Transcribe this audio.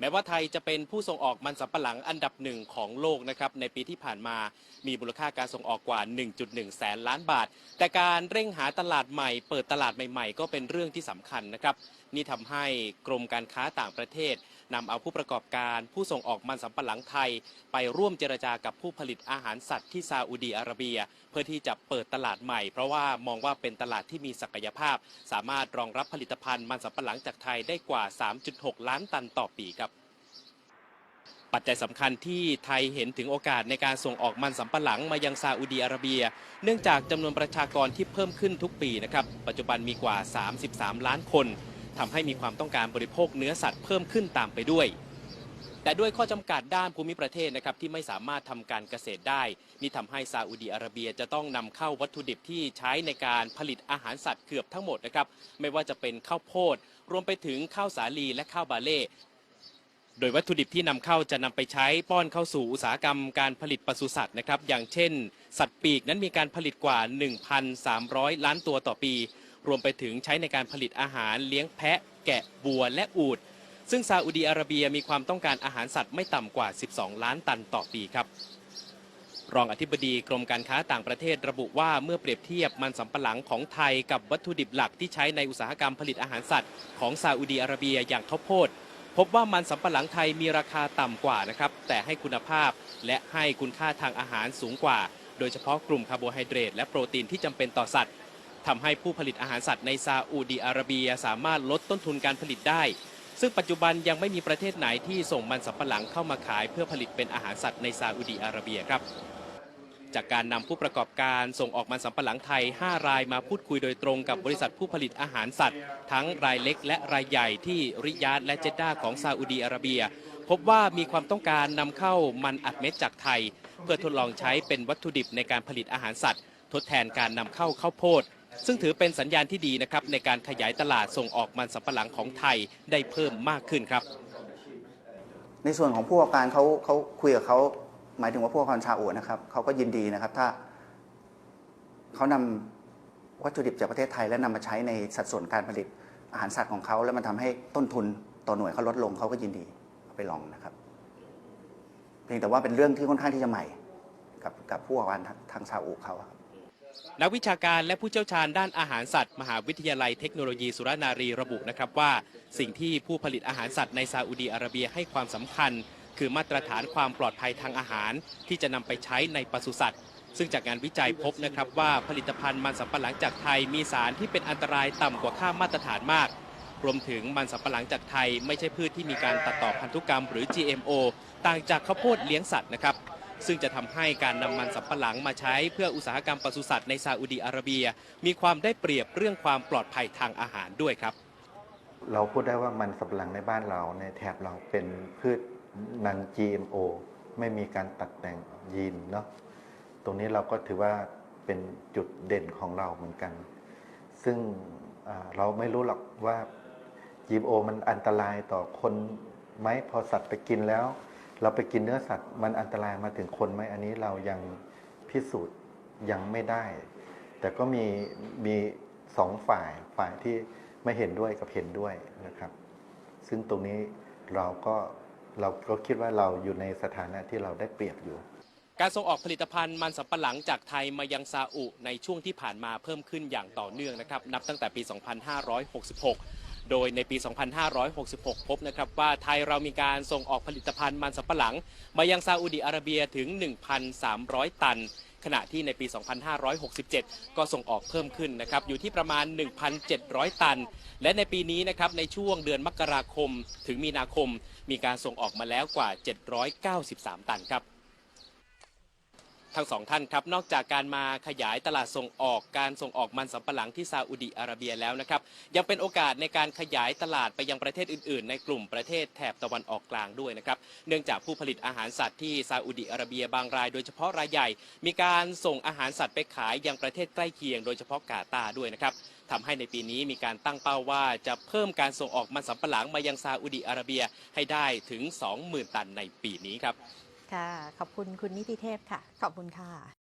แม้ว่าไทยจะเป็นผู้ส่งออกมันสำปะหลังอันดับหนึ่งของโลกนะครับในปีที่ผ่านมามีมูลค่าการส่งออกกว่า 1.1 แสนล้านบาท แต่การเร่งหาตลาดใหม่ เปิดตลาดใหม่ ๆ ก็เป็นเรื่องที่สำคัญนะครับนี่ทำให้กรมการค้าต่างประเทศ นำเอาผู้ประกอบการ ผู้ส่งออกมันสำปะหลังไทย ไปร่วมเจรจากับผู้ผลิตอาหารสัตว์ที่ซาอุดีอาระเบีย เพื่อที่จะเปิดตลาดใหม่ เพราะว่ามองว่าเป็นตลาดที่มีศักยภาพ สามารถรองรับผลิตภัณฑ์มันสำปะหลังจากไทยได้กว่า 3.6 ล้านตันต่อปีครับปัจจัยสำคัญที่ไทยเห็นถึงโอกาสในการส่งออกมันสำปะหลังมายังซาอุดีอาระเบีย เนื่องจากจำนวนประชากรที่เพิ่มขึ้นทุกปีนะครับ ปัจจุบันมีกว่า 33 ล้านคน ทำให้มีความต้องการบริโภคเนื้อสัตว์เพิ่มขึ้นตามไปด้วย แต่ด้วยข้อจำกัดด้านภูมิประเทศนะครับที่ไม่สามารถทำการเกษตรได้ นี่ทำให้ซาอุดีอาระเบียจะต้องนำเข้าวัตถุดิบที่ใช้ในการผลิตอาหารสัตว์เกือบทั้งหมดนะครับไม่ว่าจะเป็นข้าวโพด รวมไปถึงข้าวสาลีและข้าวบาเล่โดยวัตถุดิบที่นำเข้าจะนำไปใช้ป้อนเข้าสู่อุตสาหกรรมการผลิตปศุสัตว์นะครับ อย่างเช่น สัตว์ปีกนั้นมีการผลิตกว่า 1,300 ล้านตัวต่อปี รวมไปถึงใช้ในการผลิตอาหารเลี้ยงแพะ แกะบัวและอูฐซึ่งซาอุดีอาระเบียมีความต้องการอาหารสัตว์ไม่ต่ำกว่า 12 ล้านตันต่อปีครับ รองอธิบดีกรมการค้าต่างประเทศระบุว่าเมื่อเปรียบเทียบมันสำปะหลังของไทยกับวัตถุดิบหลักที่ใช้ในอุตสาหกรรมผลิตอาหารสัตว์ของซาอุดีอาระเบียอย่างข้าวโพดพบว่ามันสำปะหลังไทยมีราคาต่ำกว่านะครับ แต่ให้คุณภาพและให้คุณค่าทางอาหารสูงกว่า โดยเฉพาะกลุ่มคาร์โบไฮเดรตและโปรตีนที่จำเป็นต่อสัตว์ ทำให้ผู้ผลิตอาหารสัตว์ในซาอุดีอาระเบียสามารถลดต้นทุนการผลิตได้ ซึ่งปัจจุบันยังไม่มีประเทศไหนที่ส่งมันสำปะหลังเข้ามาขายเพื่อผลิตเป็นอาหารสัตว์ในซาอุดีอาระเบียครับ จากการนำผู้ประกอบการส่งออกมันสำปะหลังไทย 5 รายมาพูดคุยโดยตรงกับบริษัทผู้ผลิตอาหารสัตว์ ทั้งรายเล็ก และรายใหญ่ที่ริยาดและเจดดาของซาอุดีอาระเบีย พบว่ามีความต้องการนำเข้ามันอัดเม็ดจากไทย เพื่อทดลองใช้เป็นวัตถุดิบในการผลิตอาหารสัตว์ ทดแทนการนำเข้าข้าวโพด ซึ่งถือเป็นสัญญาณที่ดีนะครับในการขยายตลาดส่งออกมันสำปะหลังของไทยได้เพิ่มมากขึ้นครับ ในส่วนของผู้ประกอบการเขาเขาคุยกับเขาหมายถึงว่าผู้ประกอบการชาอูนะครับเขาก็ยินดีนะครับถ้าเขานำวัตถุดิบจากประเทศไทย และนำมาใช้ในสัดส่วนการผลิตอาหารสัตว์ของเขาแล้วมันทำให้ต้นทุนต่อหน่วยเขาลดลงเขาก็ยินดีไปลองนะครับ เพียงแต่ว่าเป็นเรื่องที่ค่อนข้างที่จะใหม่ กับกับผู้ประกอบการทางทางซาอุเขาครับ นักวิชาการและผู้เชี่ยวชาญด้านอาหารสัตว์ มหาวิทยาลัยเทคโนโลยีสุรนารีระบุนะครับว่า สิ่งที่ผู้ผลิตอาหารสัตว์ในซาอุดีอาระเบียให้ความสำคัญ คือมาตรฐานความปลอดภัยทางอาหาร ที่จะนำไปใช้ในปศุสัตว์ ซึ่งจากงานวิจัยพบนะครับว่าผลิตภัณฑ์มันสำปะหลังจากไทยมีสารที่เป็นอันตรายต่ำกว่าค่ามาตรฐานมาก รวมถึงมันสำปะหลังจากไทย ไม่ใช่พืชที่มีการตัดต่อพันธุกรรมหรือ GMO ต่างจากข้าวโพดเลี้ยงสัตว์นะครับ ซึ่งจะทำให้การนำมันสำปะหลังมาใช้เพื่ออุตสาหกรรมปศุสัตว์ในซาอุดีอาระเบีย มีความได้เปรียบเรื่องความปลอดภัยทางอาหารด้วยครับ เราพูดได้ว่ามันสำปะหลังในบ้านเราในแถบเราเป็นพืชนัน GMO ไม่มีการตัดแต่งยีนเนาะตรงนี้เราก็ถือว่าเป็นจุดเด่นของเราเหมือนกัน ซึ่งเราไม่รู้หรอกว่า GMO มันอันตรายต่อคนไหมพอสัตว์ไปกินแล้ว เราไปกินเนื้อสัตว์มันอันตรายมาถึงคนไหมอันนี้เรายังพิสูจน์ยังไม่ได้ แต่ก็มีมีสองฝ่ายฝ่ายที่ไม่เห็นด้วยกับเห็นด้วยนะครับ ซึ่งตรงนี้เราก็เราก็คิดว่าเราอยู่ในสถานะที่เราได้เปรียบอยู่ การส่งออกผลิตภัณฑ์มันสำปะหลังจากไทยมายังซาอุในช่วงที่ผ่านมาเพิ่มขึ้นอย่างต่อเนื่องนะครับ นับตั้งแต่ปี 2566 โดยในปี 2566 พบนะครับว่าไทยเรามีการส่งออกผลิตภัณฑ์มันสำปะหลัง มายังซาอุดิอาระเบียถึง 1,300 ตัน ขณะที่ในปี 2567 ก็ส่งออกเพิ่มขึ้นนะครับอยู่ที่ประมาณ 1,700 ตัน และในปีนี้นะครับในช่วงเดือนมกราคมถึงมีนาคม มีการส่งออกมาแล้วกว่า 793 ตันครับ ทั้งสองท่านครับนอกจากการมาขยายตลาดส่งออกการส่งออกมันสำปะหลังที่ซาอุดีอาระเบียแล้วนะครับยังเป็นโอกาสในการขยายตลาดไปยังประเทศอื่น ๆ ในกลุ่มประเทศแถบตะวันออกกลางด้วยนะครับเนื่องจากผู้ผลิตอาหารสัตว์ที่ซาอุดีอาระเบียบางราย โดยเฉพาะรายใหญ่ มีการส่งอาหารสัตว์ไปขายยังประเทศใกล้เคียง โดยเฉพาะกาตาร์ด้วยนะครับทำให้ในปีนี้มีการตั้งเป้าว่าจะเพิ่มการส่งออกมันสำปะหลังมายังซาอุดีอาระเบียให้ได้ถึง 20,000 ตันในปีนี้ครับ ค่ะ ขอบคุณคุณนิติเทพค่ะ ขอบคุณค่ะ